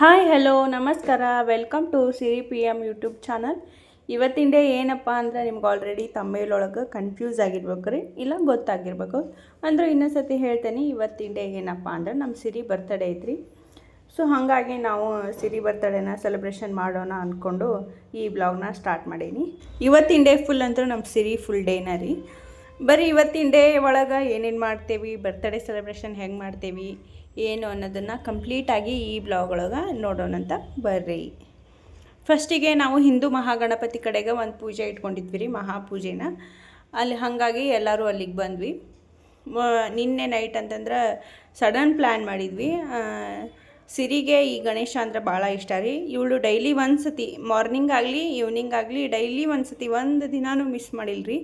Hi hello ನಮಸ್ಕಾರ. Welcome to Siri P M YouTube channel ಇವತ್ತಿನ day ಏನಪ್ಪ ಅಂದ್ರೆ ನಿಮ್ಗೆ ಆಲ್ರೆಡಿ ತಮಿಳೊಳಗೆ ಕನ್ಫ್ಯೂಸ್ ಆಗಿರ್ಬೇಕು ರೀ, ಇಲ್ಲ ಗೊತ್ತಾಗಿರ್ಬೇಕು. ಅಂದ್ರೆ ಇನ್ನೊಂದು ಸತಿ ಹೇಳ್ತೇನೆ, ಇವತ್ತಿನ ಡೇ ಏನಪ್ಪ ಅಂದ್ರೆ ನಮ್ಮ ಸಿರಿ ಬರ್ತಡೇ ಐತ್ರಿ. ಸೊ ಹಾಗಾಗಿ ನಾವು ಸಿರಿ ಬರ್ತಡೇನ ಸೆಲೆಬ್ರೇಷನ್ ಮಾಡೋಣ ಅಂದ್ಕೊಂಡು ಈ ಬ್ಲಾಗ್ನ ಸ್ಟಾರ್ಟ್ ಮಾಡೀನಿ. ಇವತ್ತಿನ ಡೇ ಫುಲ್ ಅಂತೂ ನಮ್ಮ ಸಿರಿ ಫುಲ್ ಡೇನ ರೀ. ಬರೀ ಇವತ್ತಿನ ಡೇ ಒಳಗೆ ಏನೇನು ಮಾಡ್ತೇವೆ ಬರ್ತಡೇ ಸೆಲೆಬ್ರೇಷನ್ ಹೆಂಗೆ ಮಾಡ್ತೇವೆ ಏನು ಅನ್ನೋದನ್ನು ಕಂಪ್ಲೀಟಾಗಿ ಈ ಬ್ಲಾಗ್ ಒಳಗೆ ನೋಡೋಣಂತ ಬರ್ರಿ. ಫಸ್ಟಿಗೆ ನಾವು ಹಿಂದೂ ಮಹಾಗಣಪತಿ ಕಡೆಗೆ ಒಂದು ಪೂಜೆ ಇಟ್ಕೊಂಡಿದ್ವಿ ರೀ ಮಹಾಪೂಜೆನ. ಅಲ್ಲಿ ಹಾಗಾಗಿ ಎಲ್ಲರೂ ಅಲ್ಲಿಗೆ ಬಂದ್ವಿ. ನಿನ್ನೆ ನೈಟ್ ಅಂತಂದ್ರೆ ಸಡನ್ ಪ್ಲ್ಯಾನ್ ಮಾಡಿದ್ವಿ. ಸಿರಿಗೆ ಈ ಗಣೇಶ ಅಂದ್ರೆ ಭಾಳ ಇಷ್ಟ ರೀ. ಇವಳು ಡೈಲಿ ಒಂದು ಸತಿ ಮಾರ್ನಿಂಗ್ ಆಗಲಿ ಈವ್ನಿಂಗ್ ಆಗಲಿ ಡೈಲಿ ಒಂದು ಸತಿ ಒಂದು ದಿನಾನೂ ಮಿಸ್ ಮಾಡಿಲ್ಲ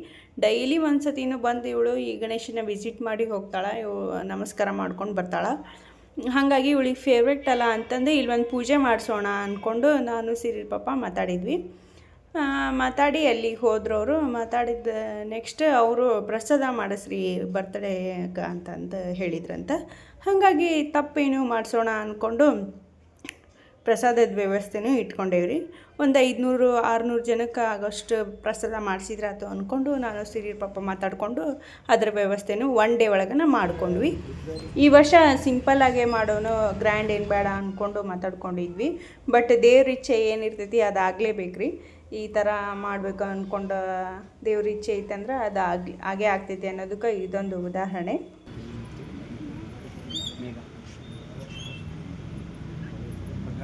ಡೈಲಿ ಒಂದು ಸತಿನೂ ಬಂದು ಇವಳು ಈ ಗಣೇಶನ ವಿಸಿಟ್ ಮಾಡಿ ಹೋಗ್ತಾಳೆ, ಇವು ನಮಸ್ಕಾರ ಮಾಡ್ಕೊಂಡು ಬರ್ತಾಳೆ. ಹಾಗಾಗಿ ಇವಳಿಗೆ ಫೇವ್ರೆಟ್ ಅಲ್ಲ ಅಂತಂದು ಇಲ್ಲಿ ಒಂದು ಪೂಜೆ ಮಾಡಿಸೋಣ ಅಂದ್ಕೊಂಡು ನಾನು ಸಿರಿ ಪಾಪ ಮಾತಾಡಿದ್ವಿ. ಮಾತಾಡಿ ಅಲ್ಲಿಗೆ ಹೋದ್ರು ಅವರು ಮಾತಾಡಿದ ನೆಕ್ಸ್ಟ್ ಅವರು ಪ್ರಸಾದ ಮಾಡಿಸ್ರಿ ಬರ್ತಡೇಗೆ ಅಂತಂದು ಹೇಳಿದ್ರಂತ. ಹಾಗಾಗಿ ತಪ್ಪೇನು ಮಾಡಿಸೋಣ ಅಂದ್ಕೊಂಡು ಪ್ರಸಾದದ ವ್ಯವಸ್ಥೆನೂ ಇಟ್ಕೊಂಡೇವ್ರಿ. ಒಂದು ಐದುನೂರು, ಆರುನೂರು ಜನಕ್ಕೆ ಆಗೋಷ್ಟು ಪ್ರಸಾದ ಮಾಡಿಸಿದ್ರಾತು ಅಂದ್ಕೊಂಡು ನಾನು ಸಿರಿ ಪಾಪ ಮಾತಾಡಿಕೊಂಡು ಅದರ ವ್ಯವಸ್ಥೆನೂ ಒನ್ ಡೇ ಒಳಗನ ಮಾಡ್ಕೊಂಡ್ವಿ. ಈ ವರ್ಷ ಸಿಂಪಲ್ಲಾಗೆ ಮಾಡೋನು ಗ್ರ್ಯಾಂಡ್ ಏನು ಬೇಡ ಅಂದ್ಕೊಂಡು ಮಾತಾಡ್ಕೊಂಡಿದ್ವಿ. ಬಟ್ ದೇವ್ರ ಇಚ್ಛೆ ಏನಿರ್ತೈತಿ ಅದು ಆಗಲೇಬೇಕು ರೀ ಈ ಥರ ಮಾಡಬೇಕು ಅಂದ್ಕೊಂಡು ದೇವ್ರ ಇಚ್ಛೆ ಐತಂದ್ರೆ ಅದು ಆಗಿ ಹಾಗೆ ಆಗ್ತೈತಿ ಅನ್ನೋದಕ್ಕೆ ಇದೊಂದು ಉದಾಹರಣೆ.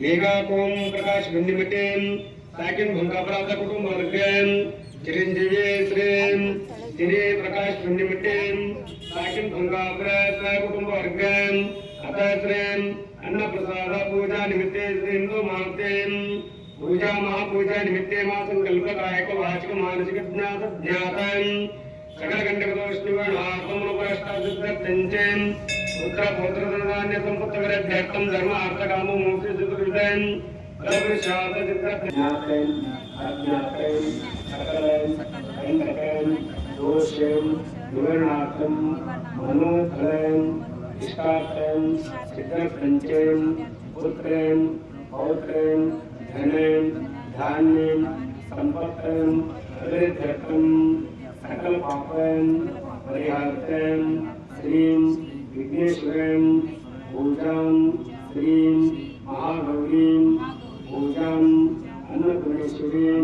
మేఘాకోం ప్రకాశ్ వెన్నిమిటేం సాకిం భంగాపరాధ కుటుంబ వర్గం చిరంజీవి శ్రీం తిరే ప్రకాశ్ వెన్నిమిటేం సాకిం భంగాపరాధ కుటుంబ వర్గం అత శ్రీం అన్నప్రసాద పూజా నిమిత్తే శ్రీంతో మాంతేం పూజా మహాపూజా నిమిత్తే మా సంకల్ప కాయక వాచక మానసిక జ్ఞాత జ్ఞాతం సకల కంటక విష్ణుగణ ఆత్మను పరిష్టాసిద్ధం पुत्र गोत्र धर्मान्य संपत्तगरे भ्यक्तम धर्म आर्थकामो मोक्ष सुकृतम रविशाद चित्र ज्ञातैन अज्ञातैन सकलैन ऐनकैन दोषेन निवर्णार्थम मनोफलैन इष्टार्थम चित्रपंचेन पुत्रेण पौत्रेण धनेन धान्येन संपत्तम अग्रधर्तम सकल पापम परिहार्तम श्रीम विघ्नेश्वरं पूजां श्रीं महागौरीं पूजां अन्नपूर्णेश्वरीं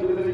like it.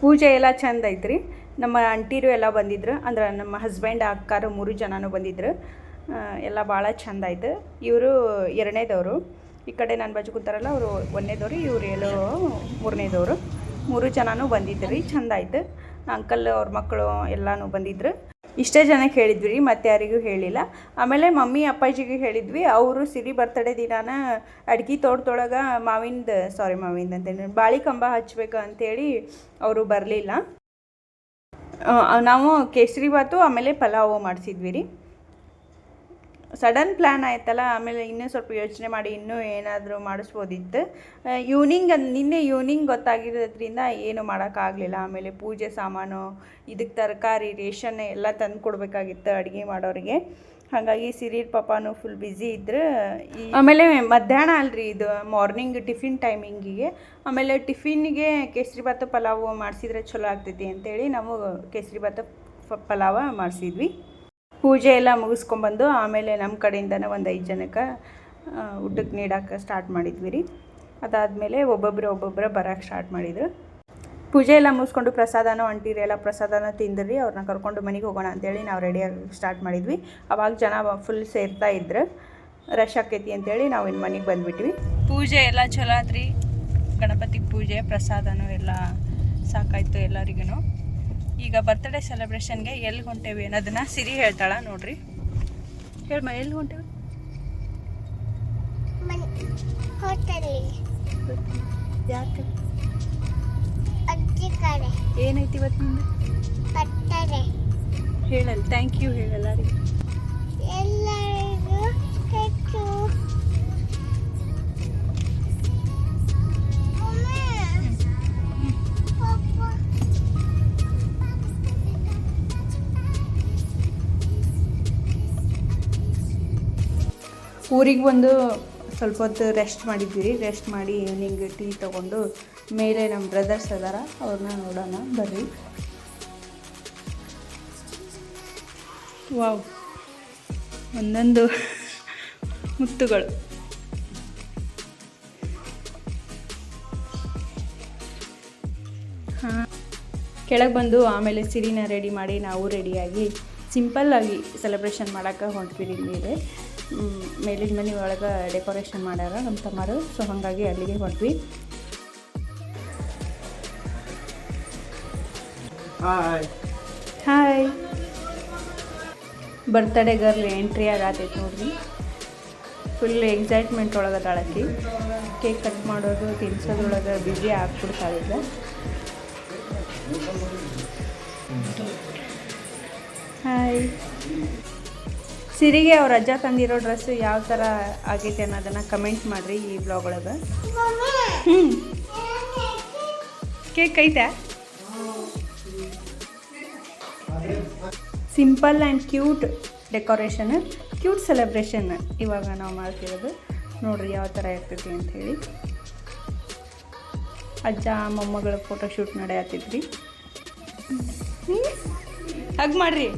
ಪೂಜೆ ಎಲ್ಲ ಚಂದ ಐತ್ರಿ. ನಮ್ಮ ಅಂಟಿರು ಎಲ್ಲ ಬಂದಿದ್ರು, ಅಂದ್ರೆ ನಮ್ಮ ಹಸ್ಬೆಂಡ್ ಅಕ್ಕಾರು ಮೂರು ಜನನೂ ಬಂದಿದ್ರು. ಎಲ್ಲ ಭಾಳ ಚಂದ ಆಯ್ತು. ಇವರು ಎರಡನೇದವರು. ಈ ಕಡೆ ನನ್ನ ಬಾಜು ಕೂತಾರಲ್ಲ, ಅವರು ಒಂದನೇದವ್ರು, ಇವ್ರು ಏಳು, ಮೂರನೇದವರು. ಮೂರು ಜನನೂ ಬಂದಿದ್ರಿ ರೀ, ಚಂದ ಆಯ್ತು. ಅಂಕಲ್ ಅವ್ರ ಮಕ್ಕಳು ಎಲ್ಲನೂ ಬಂದಿದ್ರು. ಇಷ್ಟೇ ಜನಕ್ಕೆ ಹೇಳಿದ್ವಿ ರೀ, ಮತ್ತೆ ಯಾರಿಗೂ ಹೇಳಿಲ್ಲ. ಆಮೇಲೆ ಮಮ್ಮಿ, ಅಪ್ಪಾಜಿಗೆ ಹೇಳಿದ್ವಿ, ಅವರು ಸಿರಿ ಬರ್ತಡೇ ದಿನಾನ ಅಡ್ಗೆ ತೋಟದೊಳಗೆ ಮಾವಿಂದ ಸಾರಿ ಮಾವಿಂದ ಅಂತೇಳಿ, ಬಾಳಿ ಕಂಬ ಹಚ್ಬೇಕು ಅಂತೇಳಿ ಅವರು ಬರಲಿಲ್ಲ. ನಾವು ಕೇಸರಿ ಬಾತು, ಆಮೇಲೆ ಪಲಾವು ಮಾಡಿಸಿದ್ವಿ ರೀ. ಸಡನ್ ಪ್ಲ್ಯಾನ್ ಆಯ್ತಲ್ಲ ಆಮೇಲೆ ಇನ್ನೂ ಸ್ವಲ್ಪ ಯೋಚನೆ ಮಾಡಿ ಇನ್ನೂ ಏನಾದರೂ ಮಾಡಿಸ್ಬೋದಿತ್ತು. ಈವ್ನಿಂಗ್ ನಿನ್ನೆ ಈವ್ನಿಂಗ್ ಗೊತ್ತಾಗಿರೋದ್ರಿಂದ ಏನು ಮಾಡೋಕ್ಕಾಗಲಿಲ್ಲ. ಆಮೇಲೆ ಪೂಜೆ ಸಾಮಾನು ಇದಕ್ಕೆ ತರಕಾರಿ ರೇಷನ್ ಎಲ್ಲ ತಂದು ಕೊಡಬೇಕಾಗಿತ್ತು ಅಡುಗೆ ಮಾಡೋರಿಗೆ. ಹಾಗಾಗಿ ಸಿರೀರ್ ಪಾಪಾನು ಫುಲ್ ಬ್ಯುಸಿ ಇದ್ರು. ಆಮೇಲೆ ಮಧ್ಯಾಹ್ನ ಅಲ್ರಿ ಇದು ಮಾರ್ನಿಂಗ್ ಟಿಫಿನ್ ಟೈಮಿಂಗಿಗೆ ಆಮೇಲೆ ಟಿಫಿನ್ಗೆ ಕೇಸರಿ ಭಾತ ಪಲಾವು ಮಾಡಿಸಿದ್ರೆ ಚಲೋ ಆಗ್ತೈತಿ ಅಂತೇಳಿ ನಾವು ಕೇಸರಿ ಭಾತ ಪ- ಪಲಾವ ಮಾಡಿಸಿದ್ವಿ. ಪೂಜೆ ಎಲ್ಲ ಮುಗಿಸ್ಕೊಂಬಂದು ಆಮೇಲೆ ನಮ್ಮ ಕಡೆಯಿಂದನೇ ಒಂದು ಐದು ಜನಕ್ಕೆ ಊಟಕ್ಕೆ ನೀಡೋಕೆ ಸ್ಟಾರ್ಟ್ ಮಾಡಿದ್ವಿ ರೀ. ಅದಾದಮೇಲೆ ಒಬ್ಬೊಬ್ಬರು ಒಬ್ಬೊಬ್ಬರು ಬರೋಕ್ಕೆ ಸ್ಟಾರ್ಟ್ ಮಾಡಿದ್ರು. ಪೂಜೆ ಎಲ್ಲ ಮುಗಿಸ್ಕೊಂಡು ಪ್ರಸಾದನ ಹೊಂಟಿರಿ ಎಲ್ಲ ಪ್ರಸಾದನ ತಿಂದ್ರಿ, ಅವ್ರನ್ನ ಕರ್ಕೊಂಡು ಮನೆಗೆ ಹೋಗೋಣ ಅಂತೇಳಿ ನಾವು ರೆಡಿಯಾಗಿ ಸ್ಟಾರ್ಟ್ ಮಾಡಿದ್ವಿ. ಅವಾಗ ಜನ ಫುಲ್ ಸೇರ್ತಾ ಇದ್ರು. ರಶ್ ಆಕೈತಿ ಅಂತೇಳಿ ನಾವು ಇನ್ನು ಮನೆಗೆ ಬಂದುಬಿಟ್ವಿ. ಪೂಜೆ ಎಲ್ಲ ಚಲೋ ಆದ್ರಿ ಗಣಪತಿ ಪೂಜೆ, ಪ್ರಸಾದನೂ ಎಲ್ಲ ಸಾಕಾಯಿತು ಎಲ್ಲರಿಗೂ ಈಗ ಬರ್ತ್ಡೇ ಸೆಲೆಬ್ರೇಷನ್ಗೆ ಎಲ್ಲಿ ಹೊಂಟೇವಿ ಅನ್ನೋದನ್ನ ಸಿರಿ ಹೇಳ್ತಾಳ ನೋಡ್ರಿ. ಹೇಳ್ಮ ಎಲ್ಲಿ ಹೊಂಟೇವಿ? ಏನೈತಿ ಇವತ್ತು ನಿಂದು? ಹೇಳಲ್ಲ ಥ್ಯಾಂಕ್ ಯು ಹೇಳಲ್ಲ ರೀ ಎಲ್ಲರಿಗೂ ಊರಿಗೆ ಬಂದು ಸ್ವಲ್ಪ ಹೊತ್ತು ರೆಸ್ಟ್ ಮಾಡಿದ್ವಿ ರೀ ರೆಸ್ಟ್ ಮಾಡಿ ಈವ್ನಿಂಗ್ ಟೀ ತೊಗೊಂಡು ಮೇಲೆ ನಮ್ಮ ಬ್ರದರ್ಸ್ ಅದಾರ ಅವ್ರನ್ನ ನೋಡೋಣ, ಬರ್ರಿ. ವಾವ್ ಒಂದೊಂದು ಮುತ್ತುಗಳು. ಹಾಂ. ಕೆಳಗೆ ಬಂದು ಆಮೇಲೆ ಸಿರಿನ ರೆಡಿ ಮಾಡಿ ನಾವು ರೆಡಿಯಾಗಿ ಸಿಂಪಲ್ಲಾಗಿ ಸೆಲೆಬ್ರೇಷನ್ ಮಾಡೋಕ್ಕೆ ಹೊಂಟ್ವಿ ಮ್, ಮೇಲಿನ ಮನೆ ಒಳಗೆ ಡೆಕೋರೇಷನ್ ಮಾಡ್ಯಾರ ನಮ್ಮ ತಮ್ಮರು. ಸೊ ಹಾಗಾಗಿ ಅಲ್ಲಿಗೆ ಹೊಂಟ್ವಿ ಹಾಯ್ ಬರ್ತ್ಡೇ ಗರ್ಲ್ ಎಂಟ್ರಿ ಆಗತ್ತೈತೆ ನೋಡ್ರಿ. ಫುಲ್ ಎಕ್ಸೈಟ್ಮೆಂಟ್ ಒಳಗೆ ಅದಾಳಕಿ ಕೇಕ್ ಕಟ್ ಮಾಡೋದು ತಿನ್ಸೋದ್ರೊಳಗೆ ಬ್ಯುಸಿ ಆಗ್ಬಿಡ್ತಾಳಿದ್ದ ಹಾಯ್ ಸಿರಿಗೆ ಅವ್ರ ಅಜ್ಜ ತಂದಿರೋ ಡ್ರೆಸ್ಸು ಯಾವ ಥರ ಆಗೈತೆ ಅನ್ನೋದನ್ನು ಕಮೆಂಟ್ ಮಾಡಿರಿ ಈ ಬ್ಲಾಗ್ ಒಳಗೆ. ಹ್ಞೂ ಕೇಕ್ ಐತೆ? Simple and cute decoration cute celebration ಇವಾಗ ನಾವು ಮಾಡ್ತಿರೋದು. ನೋಡ್ರಿ ಯಾವ ಥರ ಇರ್ತೈತಿ ಅಂಥೇಳಿ ಅಜ್ಜ, ಮೊಮ್ಮಗಳ ಫೋಟೋ ಶೂಟ್ ನಡೆಯತ್ತೈತ್ರಿ ಹಗ್ ಮಾಡ್ರಿ.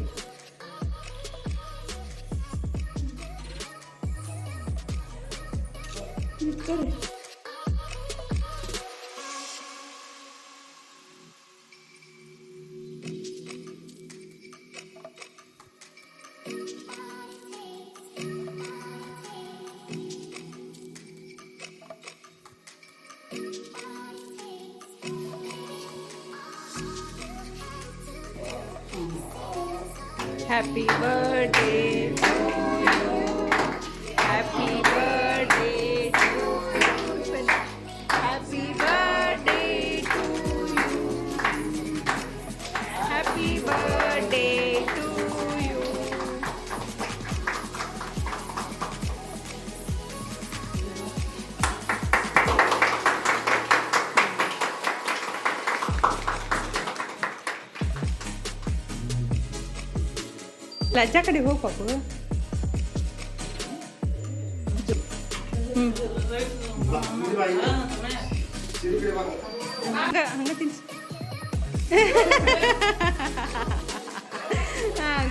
Happy birthday ಲಜ್ಜಾ ಕಡೆ ಹೋಗಿ ಪಾಪು ಹ್ಞೂ ಹಂಗ ಹಂಗ ತಿನ್ಸು ಹಾಂ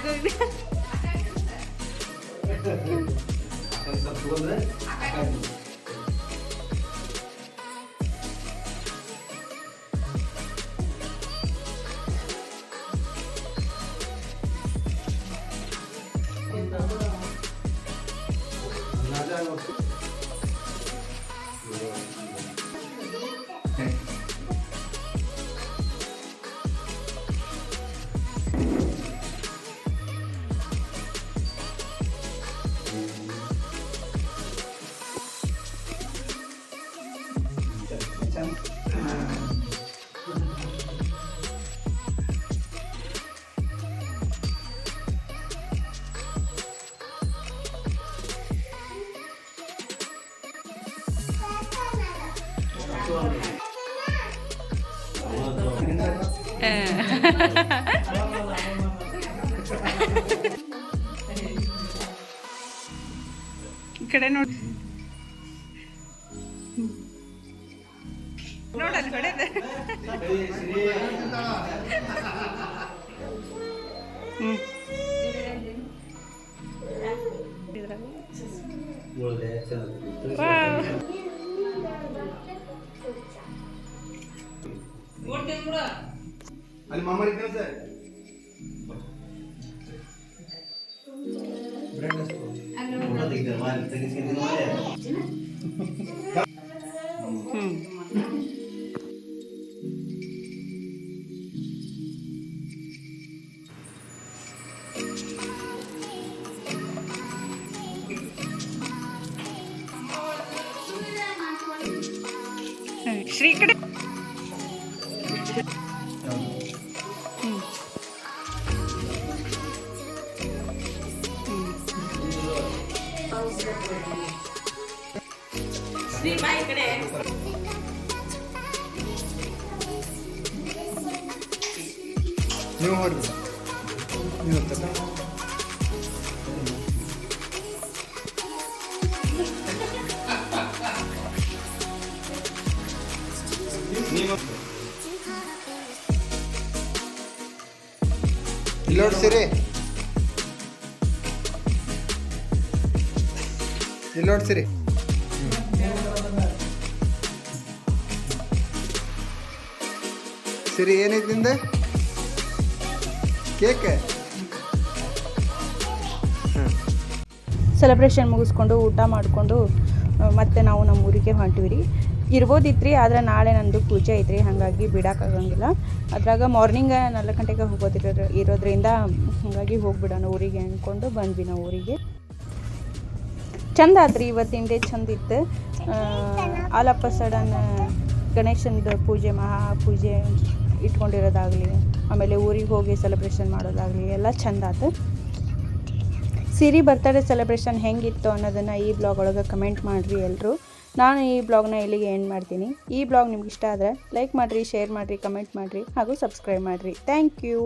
ಗುಡ್ ಈ ಕಡೆ ನೋಡಿ ಅಲ್ಲಿ ಮಾಮ ಇದ್ದೇನೆ ಸರ್ ಹ್ಞೂ ಶ್ರೀ ಕಡೆ ಹ್ಮ್. ಶ್ರೀ ಬಾಯಿ ಕಡೆ. ನೀವು ಹೊಡ್ರಿ ನೀವು ನೋಡ್ಸಿರಿ ಇಲ್ಲಿ ನೋಡ್ಸಿರಿ ಸಿರಿ. ಏನೈತಿ ನಿಂದೆ? ಕೇಕ್? ಸೆಲೆಬ್ರೇಷನ್ ಮುಗಿಸ್ಕೊಂಡು ಊಟ ಮಾಡಿಕೊಂಡು ಮತ್ತೆ ನಾವು ನಮ್ಮ ಊರಿಗೆ ಹೊಂಟಿವಿ ರೀ ಇರ್ಬೋದಿತ್ತು ರೀ ಆದ್ರೆ ನಾಳೆ ನಂದು ಪೂಜೆ ಐತ್ರಿ, ಹಾಗಾಗಿ ಬಿಡೋಕ್ಕಾಗಂಗಿಲ್ಲ ಅದ್ರಾಗ ಮಾರ್ನಿಂಗ್ ನಾಲ್ಕು ಗಂಟೆಗೆ ಹೋಗೋದಿರೋ ಇರೋದ್ರಿಂದ ಹಾಗಾಗಿ ಹೋಗ್ಬಿಡೋಣ ಊರಿಗೆ ಅಂದ್ಕೊಂಡು ಬಂದ್ವಿ ನಾವು ಊರಿಗೆ. ಚಂದ ಆತ್ರಿ ಇವತ್ತಿನ ಡೇ ಚಂದ ಇತ್ತು. ಆಲಪ್ಪ ಸಡನ್ ಗಣೇಶನದು ಪೂಜೆ, ಮಹಾ ಪೂಜೆ ಇಟ್ಕೊಂಡಿರೋದಾಗಲಿ, ಆಮೇಲೆ ಊರಿಗೆ ಹೋಗಿ ಸೆಲೆಬ್ರೇಷನ್ ಮಾಡೋದಾಗಲಿ, ಎಲ್ಲ ಚಂದ ಆತು. ಸಿರಿ ಬರ್ತಡೇ ಸೆಲೆಬ್ರೇಷನ್ ಹೆಂಗಿತ್ತು ಅನ್ನೋದನ್ನು ಈ ಬ್ಲಾಗ್ ಒಳಗೆ ಕಮೆಂಟ್ ಮಾಡಿರಿ ಎಲ್ಲರೂ ನಾನು ಈ ಬ್ಲಾಗ್ನ ಇಲ್ಲಿಗೆ ಎಂಡ್ ಮಾಡ್ತೀನಿ. ಈ ಬ್ಲಾಗ್ ನಿಮ್ಗೆ ಇಷ್ಟ ಆದರೆ ಲೈಕ್ ಮಾಡಿರಿ ಶೇರ್ ಮಾಡಿರಿ ಕಮೆಂಟ್ ಮಾಡಿರಿ ಹಾಗೂ ಸಬ್ಸ್ಕ್ರೈಬ್ ಮಾಡಿರಿ. Thank you